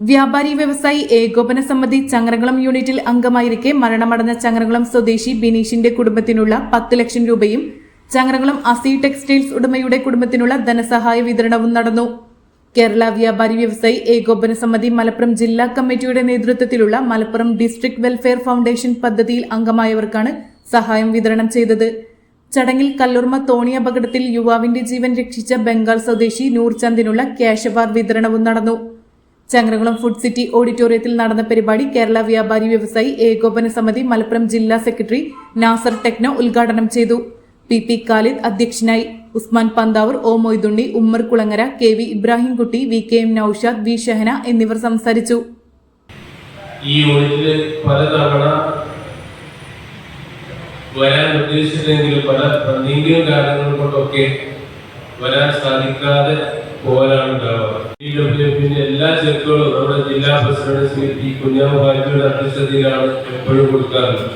വ്യാപാരി വ്യവസായി ഏകോപന സമിതി ചങ്ങരകുളം യൂണിറ്റിൽ അംഗമായിരിക്കെ മരണമടഞ്ഞ ചങ്ങരകുളം സ്വദേശി ബിനീഷിന്റെ കുടുംബത്തിനുള്ള പത്ത് ലക്ഷം രൂപയും ചങ്ങരകുളം അസി ടെക്സ്റ്റൈൽസ് ഉടമയുടെ കുടുംബത്തിനുള്ള ധനസഹായ വിതരണവും നടന്നു. കേരള വ്യാപാരി വ്യവസായി ഏകോപന സമിതി മലപ്പുറം ജില്ലാ കമ്മിറ്റിയുടെ നേതൃത്വത്തിലുള്ള മലപ്പുറം ഡിസ്ട്രിക്ട് വെൽഫെയർ ഫൗണ്ടേഷൻ പദ്ധതിയിൽ അംഗമായവർക്കാണ് സഹായം വിതരണം ചെയ്തത്. ചടങ്ങിൽ കല്ലുർമ തോണി അപകടത്തിൽ യുവാവിന്റെ ജീവൻ രക്ഷിച്ച ബംഗാൾ സ്വദേശി നൂർചന്ദിനുള്ള ക്യാഷ് അവാർഡ് വിതരണവും നടന്നു. ചങ്ങരകുളം ഫുഡ് സിറ്റി ഓഡിറ്റോറിയത്തിൽ നടന്ന പരിപാടി കേരള വ്യാപാരി വ്യവസായി ഏകോപന സമിതി മലപ്പുറം ജില്ലാ സെക്രട്ടറി നാസർ ടെക്നോ ഉദ്ഘാടനം ചെയ്തു. പി പി ഖാലിദ് അധ്യക്ഷനായി Usman Panthavoor O Moythunni Ummer Kulangara K V Ibrahimkutty V K M Noushad V Shahana എന്നിവർ സംസാരിച്ചു. ഈ വരാൻ ഉദ്ദേശിച്ചില്ലെങ്കിലും പല എന്തെങ്കിലും കാരണങ്ങൾ കൊണ്ടൊക്കെ വരാൻ സാധിക്കാതെ പോകാനാണ് ഉണ്ടാവുക എല്ലാ ചെക്കുകളും നമ്മുടെ ജില്ലാ പ്രസിഡന്റ് ശ്രീ പി കുഞ്ഞാമുഹാരിയുടെ അധ്യക്ഷതയിലാണ് എപ്പോഴും കൊടുക്കാറുള്ളത്.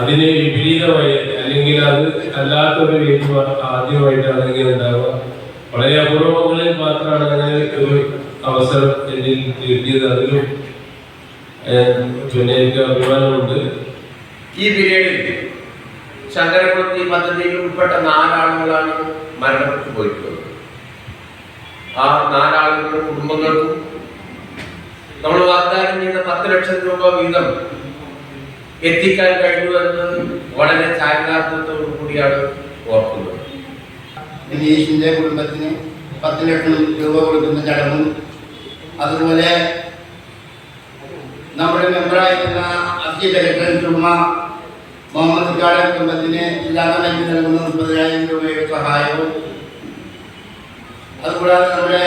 അതിനെ വിപരീതമായി അല്ലെങ്കിൽ അത് അല്ലാത്തൊരു വേദി ആദ്യമായിട്ടാണ് ഇങ്ങനെ ഉണ്ടാവുക. വളരെ അപൂർവങ്ങളിൽ മാത്രമാണ് അങ്ങനെ ഒരു അവസരം എന്നിൽ കിട്ടിയത്. അതിലും പിന്നെ എനിക്ക് അഭിമാനമുണ്ട്. ഈ പീരീഡിൽ ശങ്കരകുളത്ത് പദ്ധതിയിൽ ഉൾപ്പെട്ട നാലാളുകളാണ് മരണപ്പെട്ടു പോയിട്ടുള്ളത്. ആ നാലാളുകളുടെ കുടുംബങ്ങൾക്കും നമ്മൾ വാഗ്ദാനം ചെയ്ത പത്ത് ലക്ഷം രൂപ വീതം എത്തിക്കാൻ കഴിഞ്ഞു എന്നത് വളരെ ചാരിതാർത്ഥ്യത്തോടു കൂടിയാണ് ഓർക്കുന്നത്. വിനീഷിന്റെ കുടുംബത്തിന് പത്ത് ലക്ഷം രൂപ കൊടുക്കുന്ന ചടങ്ങും അതുപോലെ നമ്മുടെ മെമ്പറായിരുന്ന അസി ഡയറക്ടർ ചുമ മുഹമ്മദ് കാട കുടുംബത്തിന് ജില്ലാ കമ്മിറ്റി നൽകുന്ന മുപ്പതിനായിരം രൂപയുടെ സഹായവും അതുകൂടാതെ നമ്മുടെ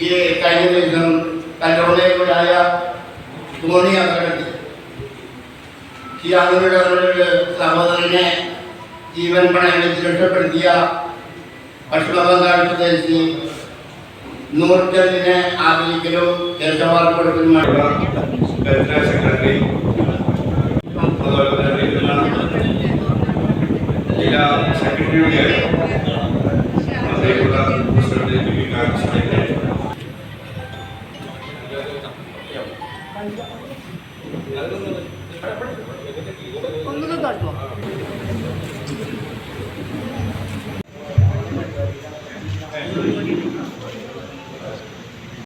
ഈ കഴിഞ്ഞ ദിവസം കല്ലോളയിലുണ്ടായ തോണി അപകടത്തിൽ ഷിയാദിയുടെ നമ്മുടെ സഹോദരനെ ജീവൻ പണയം വെച്ച് രക്ഷപ്പെടുത്തിയ പശ്ചിമ ബംഗാൾ സ്വദേശി നൂർചന്ദിനെ ആദരിക്കലും ദേശവാർത്ത കൊടുക്കലുമാണ് വെൽഫെയർ സെക്രട്ടറി അതുപോലെ തന്നെ വീട്ടിലുള്ള ജില്ലാ സെക്രട്ടറിയുടെ അതേപോലെ പ്രസിഡന്റ് പി. കാർഷികന്റെ ഒന്നുകൂടെ കാട്ടുമോ